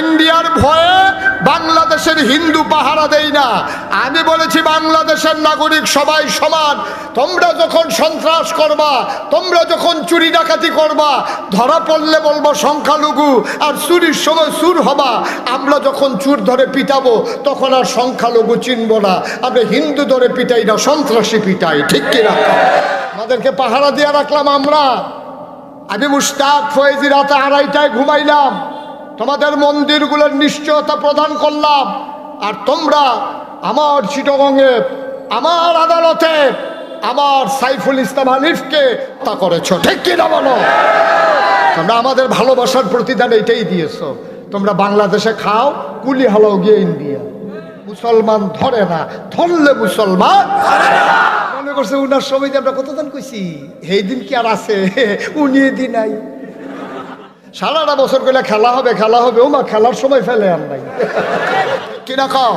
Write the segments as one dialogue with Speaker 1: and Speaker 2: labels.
Speaker 1: ইন্ডিয়ার ভয়ে বাংলাদেশের হিন্দু পাহারা দেই না। আমি বলেছি, বাংলাদেশের নাগরিক সবাই সমান। তোমরা যখন সন্ত্রাস করবা, তোমরা যখন চুরি ডাকাতি করবা, ধরা পড়লে বলব সংখ্যালঘু আর চুরির সময় চুর হবা। আমরা যখন চুর ধরে পিটাবো, তখন আর সংখ্যালঘু চিনব না। আমরা হিন্দু ধরে পিটাই না, সন্ত্রাসী পিটাই, ঠিক কিনা আমাদেরকে পাহারা দিয়ে রাখলাম আমরা। আমি মুস্তাক ফয়েজি রাতে আড়াইটায় ঘুমাইলাম। তোমাদের মন্দিরগুলোর নিশ্চয়তা প্রদান করলাম। আর তোমরা আমার চিটগঙ্গে, আমার আদালতে, আমার সাইফুল ইসলাম আলিফকে তা করেছ। ঠিক কিনা বলো? তোমরা আমাদের ভালোবাসার প্রতিদান এটাই দিয়েছ। তোমরা বাংলাদেশে খাও, কুলি হালাও গিয়ে ইন্ডিয়া। মুসলমান ধরে না, ধরলে মুসলমান মনে করছে উনার সময় আমরা কতদিন কইছি? এই দিন কি আর আছে? উনি দিন নাই। সারাটা বছর করলে খেলা হবে খেলা হবে। ও মা, খেলার সময় ফেলে আর নাই। কিনা খাও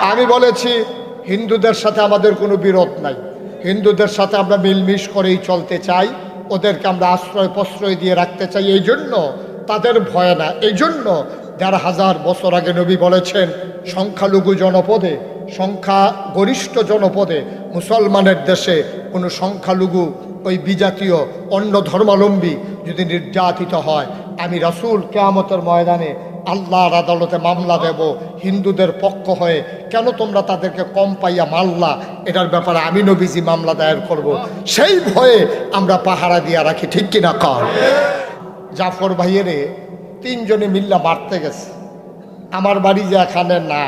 Speaker 1: আমি বলেছি, হিন্দুদের সাথে আমাদের কোনো বিরোধ নাই। হিন্দুদের সাথে আমরা মিলমিশ করেই চলতে চাই। ওদেরকে আমরা আশ্রয় প্রশ্রয় দিয়ে রাখতে চাই। এই জন্য তাদের ভয় না। এই জন্য দেড় হাজার বছর আগে নবী বলেছেন, সংখ্যালঘু জনপদে সংখ্যা গরিষ্ঠ জনপদে মুসলমানের দেশে কোনো সংখ্যালঘু, ওই বিজাতীয়, অন্য ধর্মাবলম্বী যদি নির্যাতিত হয়, আমি রাসূল কেয়ামতের ময়দানে আল্লাহর আদালতে মামলা দেব, হিন্দুদের পক্ষ হয়ে। কেন তোমরা তাদেরকে কম পাইয়া মারলা? এটার ব্যাপারে আমি নবীজি মামলা দায়ের করব। সেই ভয়ে আমরা পাহারা দিয়া রাখি, ঠিক কিনা কর জাফর ভাইয়েরে তিনজনে মিল্লা মারতে গেছে। আমার বাড়ি যে এখানে না,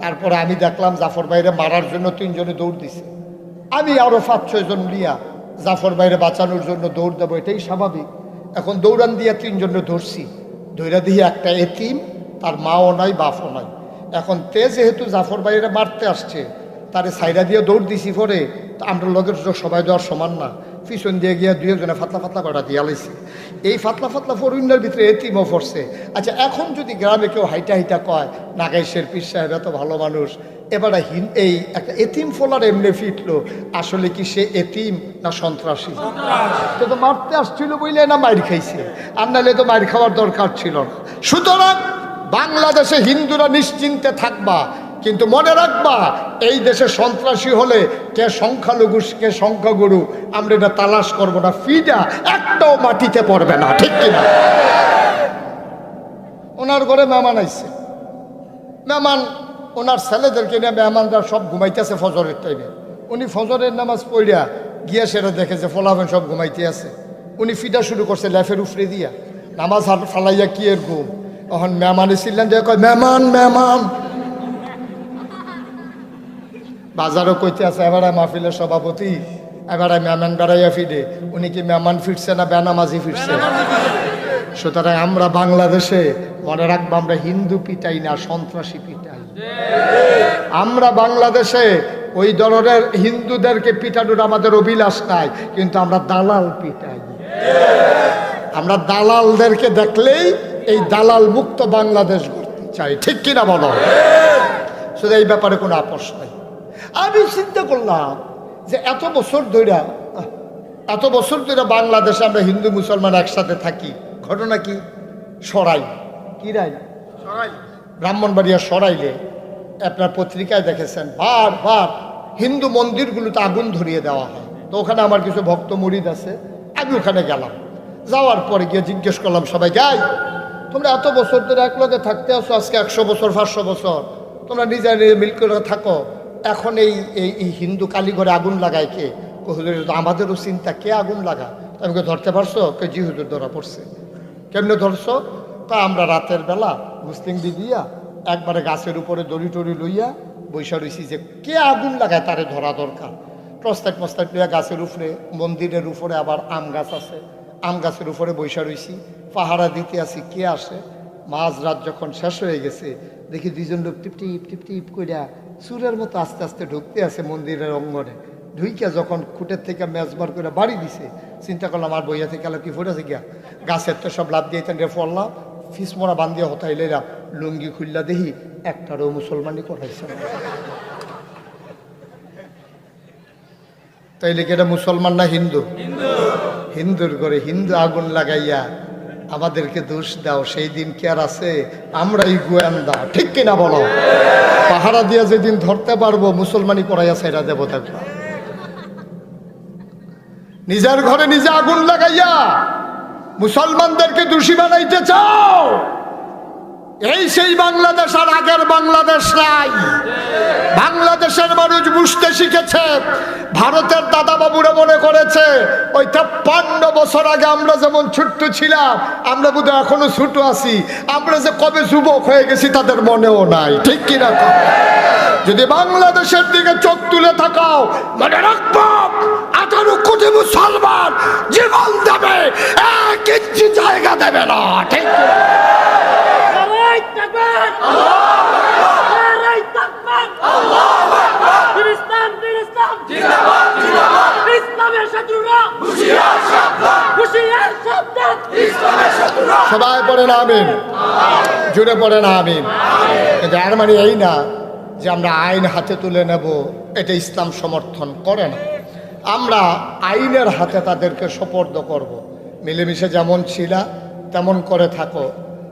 Speaker 1: তারপরে আমি দেখলাম জাফর ভাইরে মারার জন্য তিনজনে দৌড় দিছে। আমি আরও পাঁচ ছয়জন নিয়া জাফর ভাইরে বাঁচানোর জন্য দৌড় দেবো, এটাই স্বাভাবিক। এখন দৌড়ান দিয়া তিনজনে ধরছি। ধৈরা দিয়ে একটা এতিম, তার মাও নাই, বাপও নাই। এখন তে যেহেতু জাফর ভাইরে মারতে আসছে, তারে সাইডা দিয়ে দৌড় দিছি পরে আমরা লগের সবাই দেওয়ার সমান না। পিছন দিয়ে গিয়ে দুই একজনে ফাতলা ফাতলা কটা দিয়া লাইছে। এই ফাতলা ফাতলা ফরুইনের ভিতরে এতিমও পড়ছে। আচ্ছা এখন যদি গ্রামে কেউ হাইটা হাইটা কয়, নাগাইশের পীর সাহেব এত ভালো মানুষ এবারে হিন এই একটা এতিম ফোলার এমনি ফিটলো। আসলে কি সে এতিম না সন্ত্রাসী? তো তো মারতে আসছিল বইলে না মাইর খাইছে। আর নাহলে তো মাইর খাওয়ার দরকার ছিল না। সুতরাং বাংলাদেশে হিন্দুরা নিশ্চিন্তে থাকবা কিন্তু মনে রাখবা এই দেশে সন্ত্রাসী হলে কে সংখ্যালঘু কে সংখ্যাগুরু আমরা এটা তালাশ করব না। ফিডা একটাও মাটিতে পড়বে না ঠিক কিনা? ওনার ঘরে মেহমান আইছে। মেহমান ওনার ছেলেদেরকে নিয়ে মেহমানরা সব ঘুমাইতেছে ফজরের টাইমে উনি ফজরের নামাজ পড়িয়া গিয়া সেটা দেখে যে ফলাফেন সব ঘুমাইতে আছে। উনি ফিটা শুরু করছে লেফের উফরে দিয়া। নামাজ হাত ফালাইয়া কি এর ঘুম? তখন মেহমান ছিলেন যে কয়, মেহমান মেহমান। বাজারও কইতে আছে, এবারে মাহফিলের সভাপতি, এবারে মেহমান বেড়াইয়া ফিরে। উনি কি মেহমান ফিরছে না বেনামাজি ফিরছে? সুতরাং আমরা বাংলাদেশে মনে রাখব, আমরা হিন্দু পিটাই না, সন্ত্রাসী পিটাই। আমরা বাংলাদেশে ওই ধরনের হিন্দুদেরকে পিটানোর আমাদের অভিলাষ নাই কিন্তু আমরা দালাল পিটাই। আমরা দালালদেরকে দেখলেই এই দালাল মুক্ত বাংলাদেশ করতে চাই। ঠিক কিনা বলো? শুধু এই ব্যাপারে কোনো আপোষ নাই। আমি চিন্তা করলাম যে এত বছর ধরে এত বছর ধরে বাংলাদেশে আমরা হিন্দু মুসলমান একসাথে থাকি ঘটনা কি? সরাই। কি রাই ব্রাহ্মণবাড়িয়া সরাইলে আপনার পত্রিকায় দেখেছেন বারবার হিন্দু মন্দিরগুলোতে আগুন ধরিয়ে দেওয়া হয়। তো ওখানে আমার কিছু ভক্ত মুরিদ আছে, আমি ওখানে গেলাম। যাওয়ার পরে গিয়ে জিজ্ঞেস করলাম সবাই যাই তোমরা এত বছর ধরে একলগে থাকতে আসো আজকে একশো বছর, পাঁচশো বছর, তোমরা নিজে মিল করে থাকো। এখন এই এই হিন্দু কালীঘরে আগুন লাগায় কে? হুজুর আমাদেরও চিন্তা, কে আগুন লাগা আমি ধরতে পারছ? কে জি, হুজুর, ধরা পড়ছে। কেমনে ধরছো? তা আমরা রাতের বেলা মুসলিম দিয়া একবারে গাছের উপরে দড়ি টড়ি লইয়া বৈশা রইছি যে কে আগুন লাগায় তারে ধরা দরকার? প্রস্তাব প্রস্তাব লইয়া গাছের উপরে, মন্দিরের উপরে আবার আম গাছ আছে। আম গাছের উপরে বৈশা রইছি। পাহারা দিতে আসি কে আসে? মাঝ রাত যখন শেষ হয়ে গেছে, দেখি দুইজন লোক টিপ টিপ টিপ টিপ কইরা সুরের মতো আস্তে আস্তে ঢুকতে আছে মন্দিরের অঙ্গনে। ঢুইকা যখন খুঁটের থেকে মেজবার করে বাড়ি দিছে, চিন্তা করলাম, আর বইয়া থেকে কি ফুটেছে গিয়া? গাছের তো সব লাভ দিয়ে রে ফিস মোড়া বান্ধিয়া হতাইলেরা লুঙ্গি খুললা দেখি একটারও মুসলমানই করাইছে। তাইলে কি এটা মুসলমান না হিন্দু? হিন্দুর ঘরে হিন্দু আগুন লাগাইয়া আমাদেরকে দোষ দাও সেই দিন কি আর আছে? আমরাই গোয়েন্দা ঠিক কিনা বলো? পাহারা দিয়ে যেদিন ধরতে পারব মুসলমানি পড়াইয়া সেরা দেবো থাকব নিজের ঘরে নিজে আগুন লাগাইয়া মুসলমানদেরকে দোষী বানাইতে চাও? এই সেই বাংলাদেশ আর আগের বাংলাদেশ নাই। বাংলাদেশের মানুষ বুঝতে শিখেছে, ভারতের দাদা বাবুরা মনে করেছে, ওই তেপ্পান্ন বছর আগে আমরা যেমন ছোট্ট ছিলাম, আমরা বোধহয় এখনও ছোট আছি। আমরা যে কবে যুবক হয়ে গেছি তাদের মনেও নাই, ঠিক কিনা? যদি বাংলাদেশের দিকে চোখ তুলে থাকাও মনে রাখব। আঠারো কোটি মুসলমান জীবন দেবে এক ইঞ্চি জায়গা দেবে না ঠিক সবাই পড়ে না আমিন। জুড়ে পড়ে না আমিন এর মানে এই না যে আমরা আইন হাতে তুলে নেব এটা ইসলাম সমর্থন করে না। আমরা আইনের হাতে তাদেরকে সোপর্দ করব। মিলেমিশে যেমন ছিলা, তেমন করে থাকো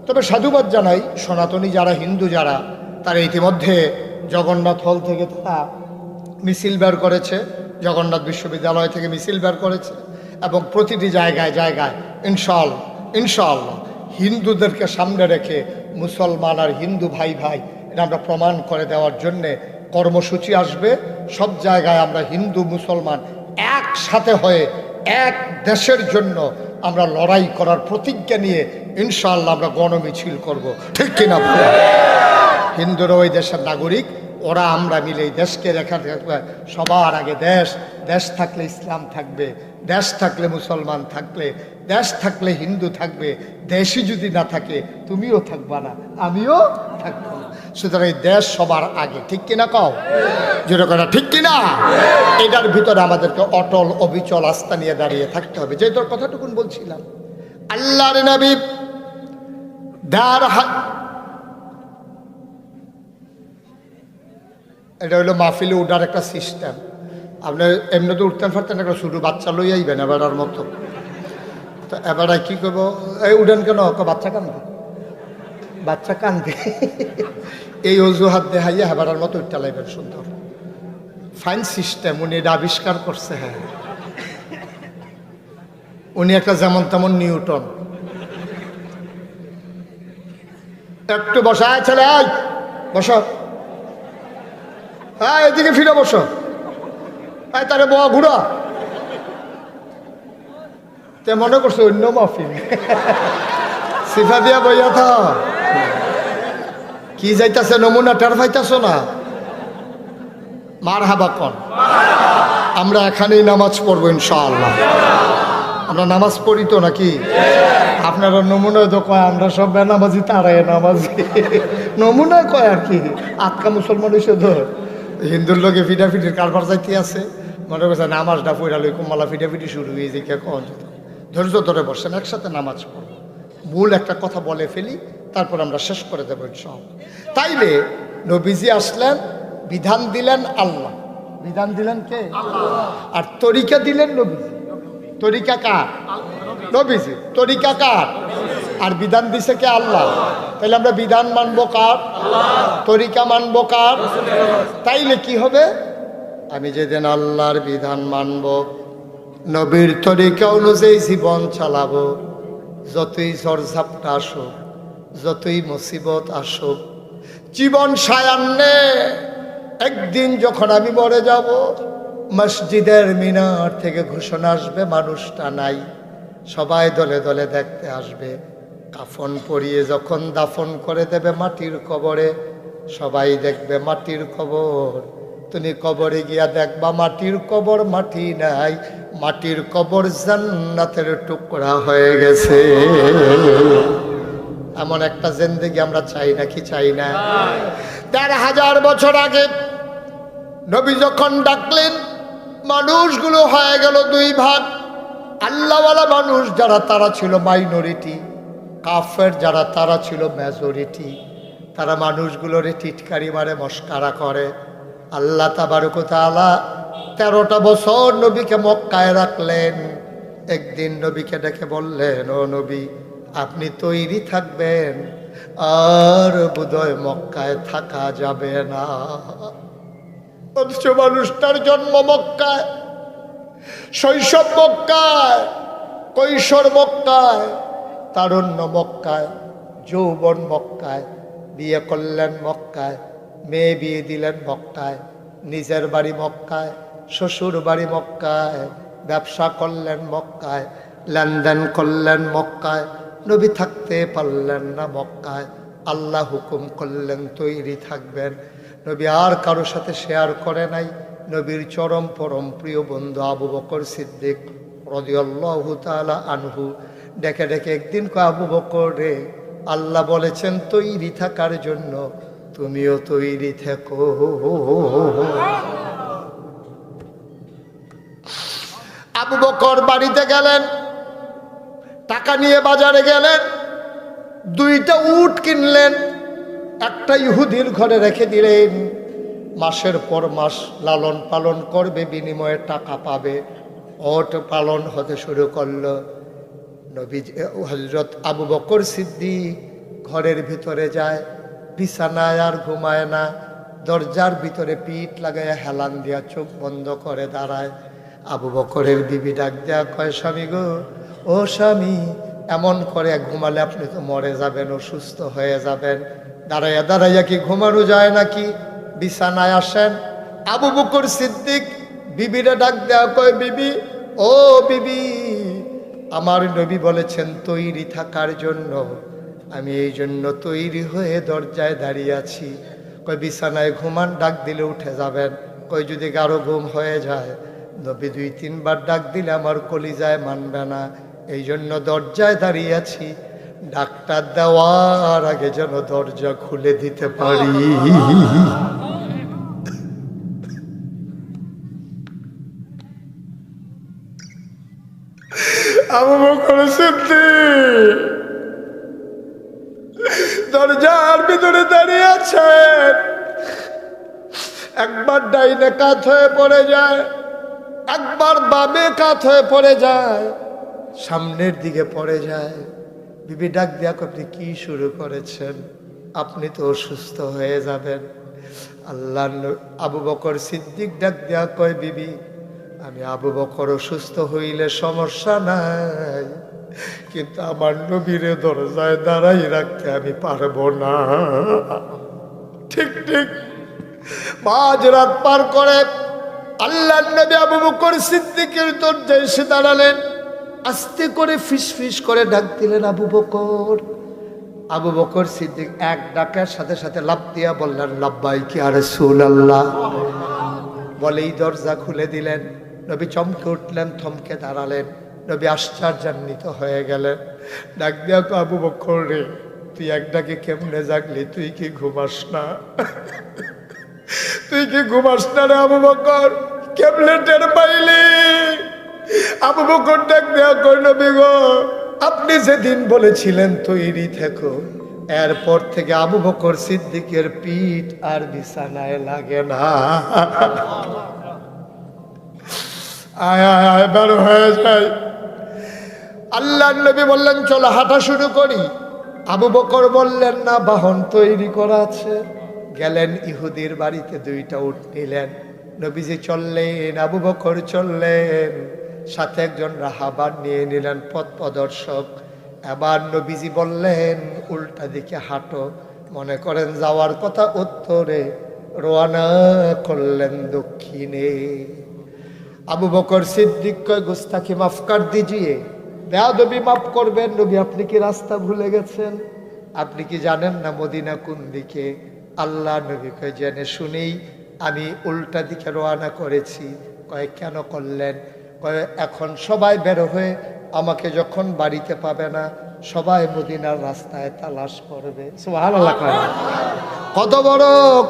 Speaker 1: তবে সাধুবাদ জানাই, সনাতনী যারা, হিন্দু যারা, তারা ইতিমধ্যে জগন্নাথ হল থেকে তারা মিছিল বের করেছে, জগন্নাথ বিশ্ববিদ্যালয় থেকে মিছিল বের করেছে, এবং প্রতিটি জায়গায় জায়গায় ইনশাল ইনশাল্লাহ হিন্দুদেরকে সামনে রেখে মুসলমান আর হিন্দু ভাই ভাই, এটা আমরা প্রমাণ করে দেওয়ার জন্যে কর্মসূচি আসবে সব জায়গায় আমরা হিন্দু, মুসলমান একসাথে হয়ে এক দেশের জন্য আমরা লড়াই করার প্রতিজ্ঞা নিয়ে ইনশাল্লাহ আমরা গণমিছিল করব। ঠিক কিনা? হিন্দুরা ওই দেশের নাগরিক, ওরা আমরা মিলে এই দেশকে রেখা সবার আগে দেশ দেশ থাকলে ইসলাম থাকবে, দেশ থাকলে মুসলমান থাকলে দেশ থাকলে হিন্দু থাকবে, দেশই যদি না থাকে, তুমিও থাকবা না, আমিও থাকব। সুতরাং এই দেশ সবার আগে, ঠিক কিনা কও? যেটা কথা, ঠিক কিনা? এটার ভিতরে আমাদেরকে অটল, অবিচল আস্থা নিয়ে দাঁড়িয়ে থাকতে হবে। যে তোর কথাটুকুন বলছিলাম, আল্লাহর নবী এটা হলো মাহফিলে উঠার একটা সিস্টেম। আপনি এমনিতে উঠতেন ফারতেন একটা ছোটো বাচ্চা লই আইবেন এবার মতো। তো এবারে কি করব? এই উঠেন কেন? বাচ্চা কান্দে বাচ্চা কান্দে এই অজুহাত দেখাইয়া হেবারার মতো উঠতে লাইবেন সুন্দর। ফাইন সিস্টেম উনি এটা আবিষ্কার করছে হ্যাঁ। উনি একটা যেমন তেমন নিউটন। একটু বসায় ছেলে বসো। হ্যাঁ এদিকে ফিরে বসো। এই তারে বয়া ঘুরা। তে মনে করছ অন্য মাহফিল। সিফা দিয়া বইয়া থা। কি যাইতাছে নমুনা টের পাইতাছো না? মার হাবা কন। আমরা এখানেই নামাজ পড়ব ইনশাআল্লাহ। আমরা নামাজ পড়ি তো নাকি? আপনারা নমুনায় তো কয়, আমরা সব বেনামাজি, তারাই নামাজি। নমুনায় কয় আর কি? আটকা মুসলমান হয়েছে তো। হিন্দুর লোকে ফিটাফিটির কারবার যাইতে আছে। মনে করছে নামাজটা পড়া লই কুমালা ফিটাফিটি শুরু হয়ে যে কে কন। ধৈর্য ধরে বসেন, একসাথে নামাজ পড়ব। মূল একটা কথা বলে ফেলি তারপর আমরা শেষ করে দেবো সব তাইলে নবীজি আসলেন বিধান দিলেন আল্লাহ। বিধান দিলেন কে? আর তরিকা দিলেন নবীজি। তরিকা কার? নবীজি। তরিকা কার? আর বিধান দিছে কে আল্লাহ? তাহলে আমরা বিধান মানবো কার? তরিকা মানবো কার? তাইলে কি হবে? আমি যেদিন আল্লাহর বিধান মানব নবীর তরিকা অনুযায়ী জীবন চালাবো যতই ঝড়ঝাপটা আসুক যতই মুসিবত আসুক, জীবন সায়ান্নে, একদিন যখন আমি মরে যাব, মসজিদের মিনার থেকে ঘোষণা আসবে, মানুষটা নাই। সবাই দলে দলে দেখতে আসবে। কাফন পরিয়ে যখন দাফন করে দেবে মাটির কবরে, সবাই দেখবে মাটির কবর। তুমি কবরে গিয়া দেখবা মাটির কবর, মাটি নাই। মাটির কবর জান্নাতের টুকরা হয়ে গেছে। এমন একটা জিন্দেগি আমরা চাই নাকি চাই না? দেড় হাজার বছর আগে নবী যখন ডাকলেন মানুষগুলো হয়ে গেল দুই ভাগ। আল্লাহওয়ালা মানুষ যারা তারা ছিল মাইনরিটি কাফের যারা তারা ছিল মেজরিটি তারা মানুষগুলোরে টিটকারি মারে মস্কারা করে। আল্লাহ তাবারকতালা তেরোটা বছর নবীকে মক্কায় রাখলেন। একদিন নবীকে ডেকে বললেন ও নবী আপনি তৈরি থাকবেন, আর বোধহয় মক্কায় থাকা যাবে না। অথচ মানুষটার জন্ম মক্কায়, শৈশব মক্কায়, কৈশোর মক্কায়, তারুণ্য মক্কায়, যৌবন মক্কায়, বিয়ে করলেন মক্কায়, মেয়ে বিয়ে দিলেন মক্কায়, নিজের বাড়ি মক্কায়, শ্বশুর বাড়ি মক্কায়, ব্যবসা করলেন মক্কায়, লেনদেন করলেন মক্কায় নবী থাকতে পারলেন না মক্কায়। আল্লাহ হুকুম করলেন, তৈরি থাকবেন। নবী আর কারও সাথে শেয়ার করে নাই। নবীর চরম পরম প্রিয় বন্ধু আবু বকর সিদ্দিক রদিয়াল্লাহু তাআলা আনহু। ডেকে ডেকে একদিন কয়, আবু বকর রে, আল্লাহ বলেছেন তৈরি থাকার জন্য, তুমিও তৈরি থেকো। আবু বকর বাড়িতে গেলেন। টাকা নিয়ে বাজারে গেলেন, দুইটা উট কিনলেন, একটা ইহুদির ঘরে রেখে দিলেন। মাসের পর মাস লালন পালন করবে, বিনিময়ে টাকা পাবে। ওট পালন হতে শুরু করল। নবী হজরত আবু বকর সিদ্দিক ঘরের ভিতরে যায়, বিছানায় আর ঘুমায় না। দরজার ভিতরে পিঠ লাগায় হেলান দিয়া চোখ বন্ধ করে দাঁড়ায়। আবু বকরের বিবি ডাক দেয়া কয়, স্বামী গো ও স্বামী, এমন করে ঘুমালে আপনি তো মরে যাবেন, অসুস্থ হয়ে যাবেন। দাঁড়াইয়া দাঁড়াইয়া কি ঘুমানো যায় নাকি? বিছানায় আসেন। আবু বকর সিদ্দিক বিবিরে ডাক দেওয়া কয়, বিবি, ও বিবি, আমার নবী বলেছেন তৈরি থাকার জন্য। আমি এই জন্য তৈরি হয়ে দরজায় দাঁড়িয়ে আছি। কই বিছানায় ঘুমান, ডাক দিলে উঠে যাবেন। কই যদি গাঢ় ঘুম হয়ে যায়, নবী দুই তিনবার ডাক দিলে আমার কলিজায় মানবে না। এই জন্য দরজায় দাঁড়িয়ে আছি। ডাক্তার দেওয়ার আগে যেন দরজা খুলে দিতে পারি। আবু বকর দরজার ভিতরে দাঁড়িয়ে আছেন। একবার ডাইনে কাত হয়ে পড়ে যায়, একবার বামে কাত হয়ে পড়ে যায়। সামনের দিকে পড়ে যায়। বিবি ডাক দিয়া আপনি কি শুরু করেছেন? আপনি তো অসুস্থ হয়ে যাবেন। আল্লাহ আবু বকর সিদ্দিক ডাক দেয়া কয়, বিবি, আমি আবু বকর অসুস্থ হইলে সমস্যা নাই, কিন্তু আমার নবীরে দরজায় দাঁড়াই রাখতে আমি পারব না। ঠিক ঠিক। মাঝ রাত পার করে আল্লাহ নবী আবু বকর সিদ্দিকের দরজায় এসে দাঁড়ালেন। আস্তে করে ফিস ফিস করে ডাক দিলেন আবু বকর। আবু বকর সিদ্দিক এক ডাকার সাথে সাথে লাভ দিয়া বললেন লাব্বাই কি আর আল্লাহ বলেই দরজা খুলে দিলেন। নবী চমকে উঠলেন, থমকে দাঁড়ালেন। নবী আশ্চর্যান্বিত হয়ে গেলেন। ডাক দিয়া তো আবু বকর রে, তুই এক ডাকে কেমনে জাগলি? তুই কি ঘুমাস না? তুই কি ঘুমাস না রে আবু বকর? কেমনে টের পাইলি? আবু বকর ডাক দেয়া কর নবী গো। আপনি যেদিন বলেছিলেন তৈরি থেকো, এরপর থেকে আবু বকর সিদ্দিকের পিঠ আর বিছানায় লাগে না। আয় আয় আয়, বের হয়ে আল্লাহ নবী বললেন, চলো হাঁটা শুরু করি। আবু বকর বললেন, না, বাহন তৈরি করা আছে। গেলেন ইহুদির বাড়িতে, দুইটা উঠ নিলেন। নবীজি চললেন, আবু বকর চললেন। সাথে একজন রাহাবার নিয়ে নিলেন পথ প্রদর্শক। এবার নবীজি বললেন, উল্টা দিকে হাঁটো। মনে করেন যাওয়ার কথা উত্তরে রোয়ানা করলেন দক্ষিণে। আবু বকর সিদ্দিক গুস্তাকি মাফ কর দিজিয়ে। বেয়াদবি মাফ করবেন। নবী, আপনি কি রাস্তা ভুলে গেছেন? আপনি কি জানেন না মদিনা কোন দিকে? আল্লাহ নবী কয়, জেনে শুনেই আমি উল্টা দিকে রওনা করেছি। কয়েক কেন করলেন? এখন সবাই বের হয়ে আমাকে যখন বাড়িতে পাবে না, সবাই মদিনার রাস্তায় তালাশ করবে? কত বড়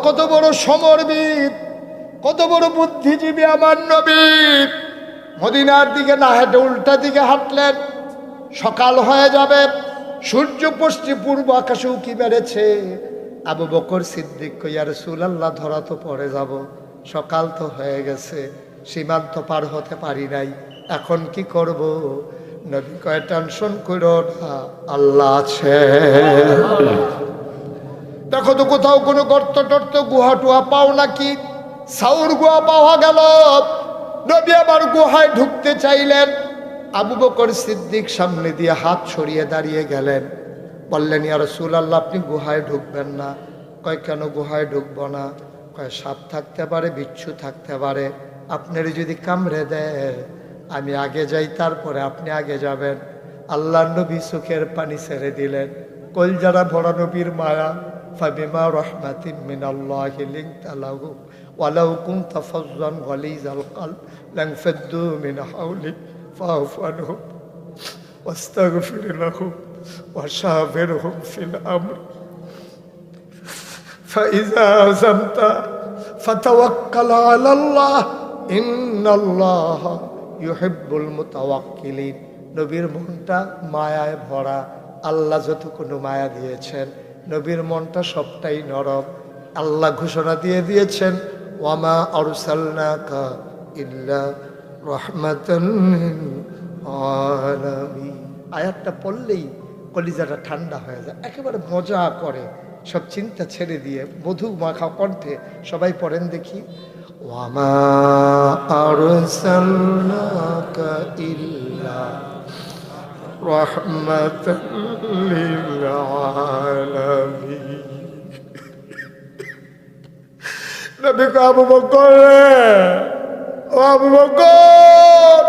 Speaker 1: কত বড় সমরবিদ কত বড় বুদ্ধিজীবী আমার নবী। মদিনার দিকে না হেঁটে উল্টা দিকে হাঁটলেন, সকাল হয়ে যাবে, সূর্য পশ্চিম পূর্ব আকাশে উকি বেড়েছে আবু বকর সিদ্দিক কইয়া সুলাল্লাহ ধরা তো পড়ে যাব, সকাল তো হয়ে গেছে। সীমান্ত পার হতে পারি নাই। এখন কি করব? নবী কয়, টেনশন করো আল্লাহ আছে। দেখো তো কোথাও কোনো গর্ত টর্ত, গুহা টুহা পাও নাকি? সাউর গুহা পাওয়া গেল। নবী আবার গুহায় ঢুকতে চাইলেন। আবু বকর সিদ্দিক সামনে দিয়ে হাত ছড়িয়ে দাঁড়িয়ে গেলেন। বললেন, ইয়া রসুল আল্লাহ আপনি গুহায় ঢুকবেন না। কয়, কেন গুহায় ঢুকবো না? কয়, সাপ থাকতে পারে, বিচ্ছু থাকতে পারে। আপনার যদি কামড়ে দেয় আমি আগে যাই তারপরে আপনি আগে যাবেন আল্লাহ নবী চোখের পানি ছেড়ে দিলেন কল যারা ভরা নবীর মায়া ফাবিমা রহমাতিন মিনাল্লাহি লিনতা লাহু ওয়ালাউ কুনতা ফাজ্জান গালিজাল কলব লানফাদ্দু মিন হাওলিক ফাআফু আনহুম واستغفر لهم وشاورهم في الأمر فإذا عزمت فتوكل على الله ইন্নল্লাহ ইউহেব্বুল মুতাওয়াক্কিলিন। নবীর মনটা মায়ায় ভরা। আল্লাহ যত কোনো মায়া দিয়েছেন, নবীর মনটা সবটাই নরম। আল্লাহ ঘোষণা দিয়ে দিয়েছেন, ওয়ামা আরসাল্লা কা ইল্লা রহমাতন আয়াতটা পড়লেই কলিজাটা ঠান্ডা হয়ে যায়, একেবারে মজা করে। সব চিন্তা ছেড়ে দিয়ে মধু মাখা কণ্ঠে সবাই পড়েন দেখি। আরসালনাকা ইল্লা রাহমাতাল লিল আলামিন নবী আবু বকর ও আবু বকর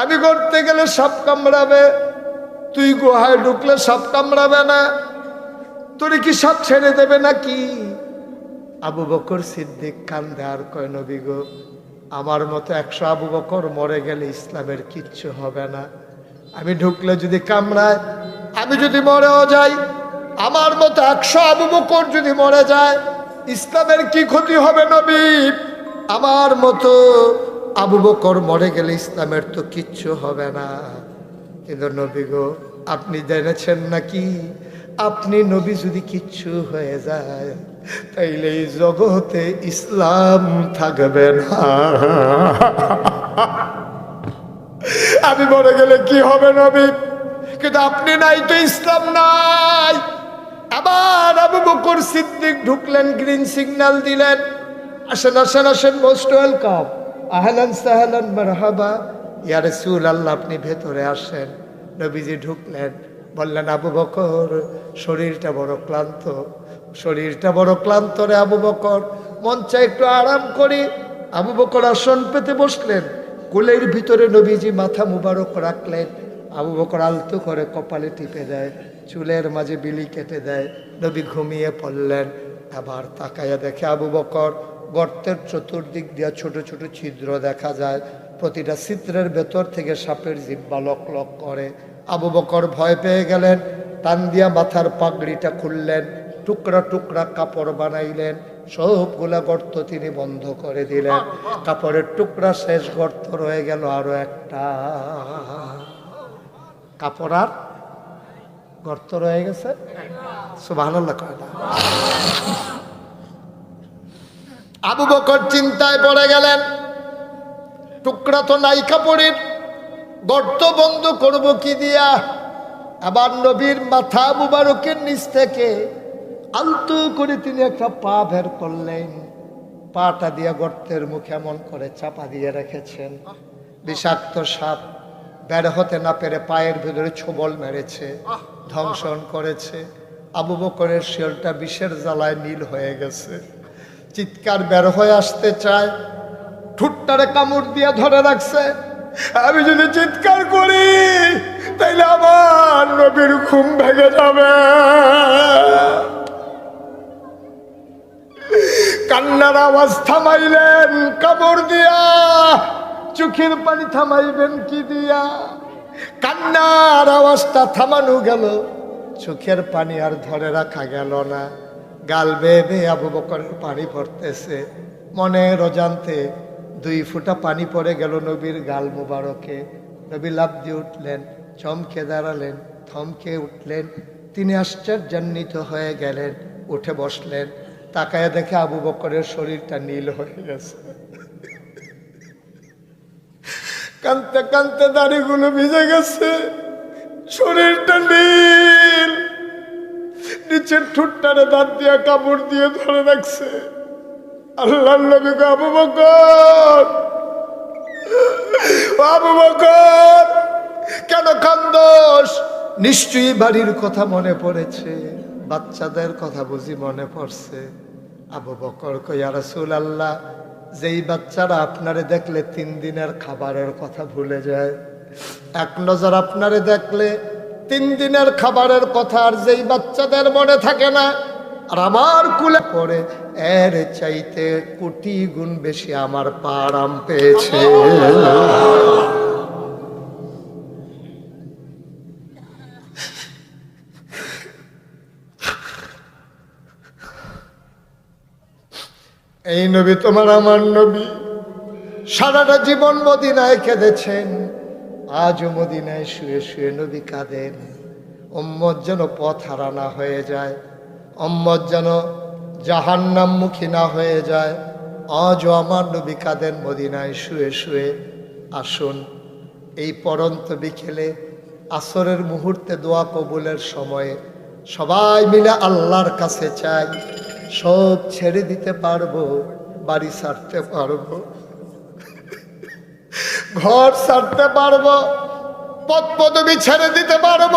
Speaker 1: আমি করতে গেলে সাপ কামড়াবে তুই গুহায় ঢুকলে সাপ কামড়াবে না। তোর কি সাপ ছেড়ে দেবে নাকি? আবু বকর সিদ্দিক কান্দে আর কয়, নবী গো, আমার মতো একশো আবু বকর মরে গেলে ইসলামের কিচ্ছু হবে না। আমি ঢুকলে যদি কামড়ায়, আমি যদি মরেও যাই, আমার মতো একশো আবু বকর যদি মরে যায়, ইসলামের কি ক্ষতি হবে নবী? আমার মতো আবু বকর মরে গেলে ইসলামের তো কিচ্ছু হবে না। কিন্তু নবী গো, আপনি জেনেছেন নাকি? আপনি নবী যদি কিচ্ছু হয়ে যায় তাইলে এই জগতে ইসলাম থাকবে না। আমি মরে গেলে কি হবে নবী? কিন্তু আপনি নাই তো ইসলাম নাই। আবার আবু বকর সিদ্দিক ঢুকলেন গ্রিন সিগন্যাল দিলেন। আসেন আসেন আসেন মোস্ট ওয়েলকাম আহলান সাহলান, মারহাবা। ইয়া রাসূল আল্লাহ আপনি ভেতরে আসেন। নবীজি ঢুকলেন, বললেন, আবু বকর, শরীরটা বড় ক্লান্ত। শরীরটা বড় ক্লান্ত রে আবু বকর। মন চাই একটু আরাম করি। আবু বকর আসন পেতে বসলেন। কোলের ভিতরে নবীজি মাথা মুবারক রাখলেন। আবু বকর আলতো করে কপালে টিপে দেয়, চুলের মাঝে বিলি কেটে দেয়। নবী ঘুমিয়ে পড়লেন। আবার তাকাইয়া দেখে আবু বকর গর্তের চতুর্দিক দিয়া ছোট ছোট ছিদ্র দেখা যায়। প্রতিটা ছিদ্রের ভেতর থেকে সাপের জিব্বা লক লক করে। আবু বকর ভয় পেয়ে গেলেন। টান দিয়া মাথার পাগড়িটা খুললেন। টুকরা টুকরা কাপড় বানাইলেন, সবগুলা গর্ত তিনি বন্ধ করে দিলেন। কাপড়ের টুকরা শেষ গর্ত রয়ে গেল আরও একটা। কাপড় আর গর্ত রয়ে গেছে? আবু বকর চিন্তায় পড়ে গেলেন, টুকরা তো নাই কাপড়ের, গর্ত বন্ধ করব কি দিয়া? আবার নবীর মাথা মুবারকের নিচ থেকে আলতু করে তিনি একটা পা বের করলেন। পাটা দিয়ে গর্তের মুখে এমন করে চাপা দিয়ে রেখেছেন। বিষাক্ত সাপ বের হতে না পেরে পায়ের ভিতরে ছোবল মেরেছে, ধ্বংসন করেছে। আবু বকরের শেলটা বিষের জ্বালায় নীল হয়ে গেছে। চিৎকার বের হয়ে আসতে চায়, ঠুট্টারে কামড় দিয়ে ধরে রাখছে। আমি যদি চিৎকার করি, তাইলে আমার নবীর ঘুম ভেঙে যাবে। কান্নার আওয়াজ থামাইলেন, কামড় দিয়া। চোখের পানি থামাইবেন কি দিয়া? কান্নার আওয়াজটা থামানো গেল। চোখের পানি আর ধরে রাখা গেল না। গাল বেয়ে বেয়ে আবু বকরের পানি পড়তেছে। মনে রজান্তে দুই ফুটা পানি পড়ে গেল নবীর গাল মুবারকে। নবী লাভ দিয়ে উঠলেন, চমকে দাঁড়ালেন, থমকে উঠলেন। তিনি আশ্চর্যান্বিত হয়ে গেলেন, উঠে বসলেন। তাকায় দেখে আবু বকরের শরীরটা নীল হয়ে গেছে। কানতে কানতে দাড়িগুলো ভিজে গেছে। শরীরটা নীল। নিচের ঠুটটারে দাঁত দিয়ে কাপড় দিয়ে ধরে রাখছে। আল্লাহ নবীকে আবু বকর আবু বকর কেন কান্দোস? নিশ্চয়ই বাড়ির কথা মনে পড়েছে। বাচ্চাদের কথা বুঝি মনে পড়ছে। আবু বকর কইয়া রাসূল আল্লাহ যেই বাচ্চারা আপনারে দেখলে তিন দিনের খাবারের কথা ভুলে যায়, এক নজর আপনারে দেখলে তিন দিনের খাবারের কথা আর যেই বাচ্চাদের মনে থাকে না, আর আমার কুলে পড়ে, এর চাইতে কোটি গুণ বেশি আমার পা আরাম পেয়েছে। এই নবী তোমার আমার নবী। সারাটা জীবন মদিনায় কেঁদেছেন। আজও মদিনায় শুয়ে শুয়ে নবী কাঁদেন। অম্মদ যেন পথ হারানা হয়ে যায়। অম্মদ যেন জাহান্নামমুখী না হয়ে যায়। আজও আমার নবী কাঁদেন মদিনায় শুয়ে শুয়ে। আসুন, এই পরন্ত বিকেলে, আসরের মুহূর্তে দোয়া কবুলের সময়ে সবাই মিলে আল্লাহর কাছে চাই। সব ছেড়ে দিতে পারব, বাড়ি ছাড়তে পারব। ঘর ছাড়তে পারব পদ পদবি ছেড়ে দিতে পারব।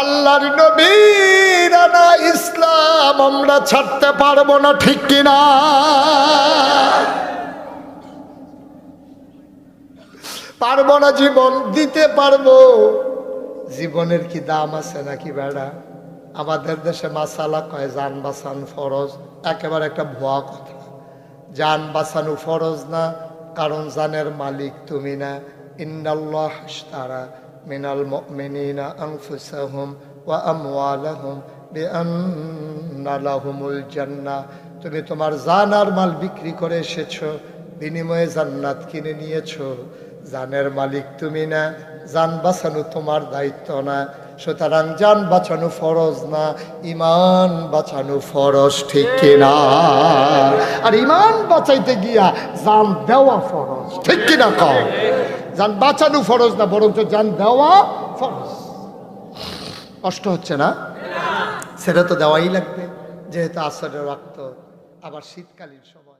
Speaker 1: আল্লাহর নবীর আনা ইসলাম আমরা ছাড়তে পারব না, ঠিক কিনা পারব না জীবন, দিতে পারব। জীবনের কি দাম আছে নাকি বেড়া? আমাদের দেশে মাসালা কয়? যান বাঁচান ফরজ। একেবারে একটা ভুয়া কথা। যান বাঁচানো ফরজ না, কারণ জানের মালিক তুমি না। ইন্নাল্লাহ তারা মিনাল লাহুমুল তুমি তোমার জান আর মাল বিক্রি করে এসেছ, বিনিময়ে জান্নাত কিনে নিয়েছো। জানের মালিক তুমি না জান বাঁচানো তোমার দায়িত্ব না। সুতরাং যান বাঁচানো ফরজ না ইমান বাঁচানো ফরজ, ঠিক কিনা? আর ইমান বাঁচাইতে গিয়া জান দেওয়া ফরজ, ঠিক কিনা কও? জান বাঁচানো ফরজ না, বরঞ্চ যান দেওয়া ফরজ। কষ্ট হচ্ছে না? সেটা তো দেওয়াই লাগবে, যেহেতু আসরের রক্ত আবার শীতকালীন সময়।